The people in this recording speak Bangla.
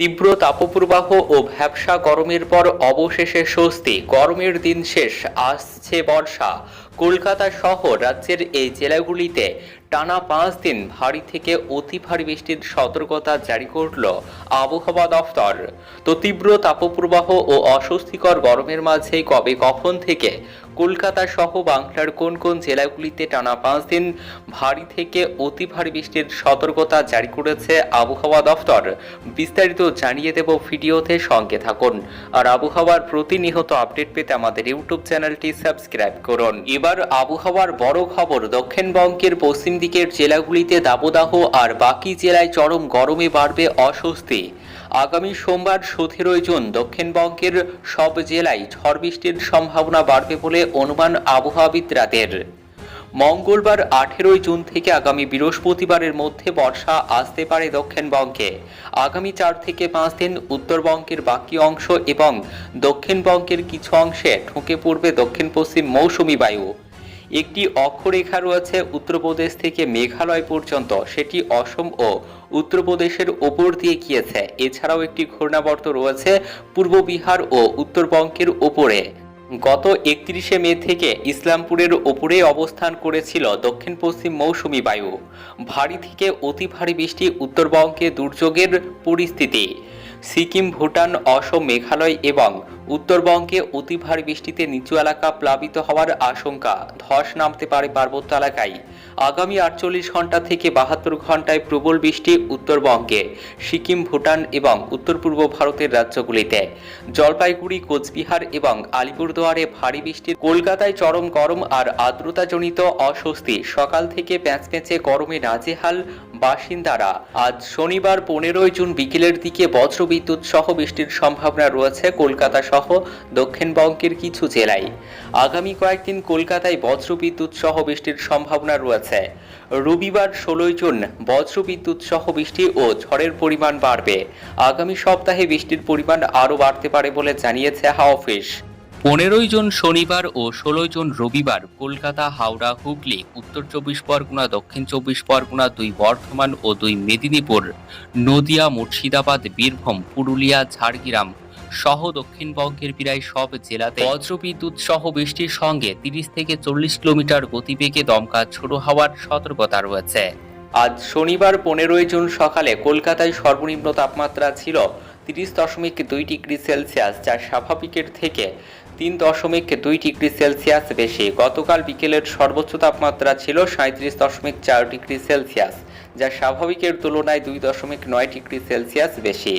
তীব্র তাপপ্রবাহ ও ভ্যাবসা গরমের পর অবশেষে স্বস্তি। গরমের দিন শেষ, আসছে বর্ষা। কলকাতা সহ রাজ্যের এই জেলাগুলিতে টানা পাঁচ দিন ভারী থেকে অতি ভারী বৃষ্টির সতর্কতা জারি করল আবহাওয়া দফতর। তো তীব্র তাপপ্রবাহ ও অস্বস্তিকর গরমের মাঝে কবে কখন থেকে কলকাতা সহ বাংলার কোন কোন জেলাগুলিতে টানা পাঁচ দিন ভারী থেকে অতি ভারী বৃষ্টির সতর্কতা জারি করেছে আবহাওয়া দফতর? বিস্তারিত জানিয়ে দেব ভিডিওতে সঙ্গে থাকুন। আর আবহাওয়ার প্রতিনিয়ত আপডেট পেতে আমাদের ইউটিউব চ্যানেলটি সাবস্ক্রাইব করুন। এবার আবহাওয়ার বড় খবর দক্ষিণবঙ্গের পশ্চিম দিকের জেলাগুলিতে দাবদাহ আর বাকি জেলায় চরম গরমে বাড়বে অস্বস্তি। আগামী সোমবার সতেরোই জুন দক্ষিণবঙ্গের সব জেলায় ঝড় বৃষ্টির সম্ভাবনা বাড়বে বলে অনুমান আবহাওয়াবিদরাদের। মঙ্গলবার আঠেরোই জুন থেকে আগামী বৃহস্পতিবারের মধ্যে বর্ষা আসতে পারে দক্ষিণবঙ্গে। আগামী চার থেকে পাঁচ দিন উত্তরবঙ্গের বাকি অংশ এবং দক্ষিণবঙ্গের কিছু অংশে ঢুকে পড়বে দক্ষিণ পশ্চিম মৌসুমি বায়ু। একটি অক্ষরেখা রয়েছে উত্তরপ্রদেশ থেকে মেঘালয় পর্যন্ত। সেটি অসম ও উত্তরপ্রদেশের ওপর দিয়ে গিয়েছে। এছাড়াও একটি ঘূর্ণাবর্ত রয়েছে পূর্ব বিহার ও উত্তরবঙ্গের ওপরে। গত একত্রিশে মে থেকে ইসলামপুরের ওপরে অবস্থান করেছিল দক্ষিণ পশ্চিম মৌসুমি বায়ু। ভারী থেকে অতি ভারী বৃষ্টি উত্তরবঙ্গে দুর্যোগের পরিস্থিতি। সিকিম, ভুটান, অসম, মেঘালয় এবং উত্তরবঙ্গে অতি ভারী বৃষ্টিতে নিচু এলাকা প্লাবিত হওয়ার আশঙ্কা। ধস নামতে পারে পার্বত্য এলাকায়। আগামী আটচল্লিশ ঘণ্টা থেকে বাহাত্তর ঘন্টায় প্রবল বৃষ্টি উত্তরবঙ্গে, সিকিম, ভুটান এবং উত্তর পূর্ব ভারতের রাজ্যগুলিতে। জলপাইগুড়ি, কোচবিহার এবং আলিপুরদুয়ারে ভারী বৃষ্টি, কলকাতায় চরম গরম আর আর্দ্রতাজনিত অস্বস্তি। সকাল থেকে প্যাঁচপ্যাঁচে গরমে নাজেহাল বাসিন্দারা, আজ শনিবার পনেরোই জুন বিকেলের দিকে বজ্রবিদ্যুৎ সহ বৃষ্টির সম্ভাবনা রয়েছে কলকাতা সহ দক্ষিণবঙ্গের কিছু জেলায়। আগামী কয়েকদিন কলকাতায় বজ্রবিদ্যুৎ সহ বৃষ্টির সম্ভাবনা রয়েছে। রবিবার ষোলোই জুন বজ্রবিদ্যুৎ সহ বৃষ্টি ও ঝড়ের পরিমাণ বাড়বে। আগামী সপ্তাহে বৃষ্টির পরিমাণ আরও বাড়তে পারে বলে জানিয়েছে হাওয়া অফিস। পনেরোই জুন শনিবার ও ষোলোই জুন রবিবার কলকাতা, হাওড়া, হুগলি, উত্তর চব্বিশ পরগনা, দক্ষিণ চব্বিশ পরগনা, দুই বর্ধমান ও দুই মেদিনীপুর, নদিয়া, মুর্শিদাবাদ, বীরভূম, পুরুলিয়া, ঝাড়গ্রাম সহ দক্ষিণবঙ্গের প্রায় সব জেলাতে বজ্রবিদ্যুৎ সহ বৃষ্টির সঙ্গে তিরিশ থেকে চল্লিশ কিলোমিটার গতিবেগে দমকা ছোট হওয়ার সতর্কতা রয়েছে। আজ শনিবার পনেরোই জুন সকালে কলকাতায় সর্বনিম্ন তাপমাত্রা ছিল তিরিশ দশমিক দুই ডিগ্রি সেলসিয়াস, যা স্বাভাবিকের থেকে তিন দশমিক দুই ডিগ্রি সেলসিয়াস বেশি। গতকাল বিকেলের সর্বোচ্চ তাপমাত্রা ছিল সাঁত্রিশ দশমিক চার ডিগ্রি সেলসিয়াস, যা স্বাভাবিকের তুলনায় দুই দশমিক নয় ডিগ্রি সেলসিয়াস বেশি।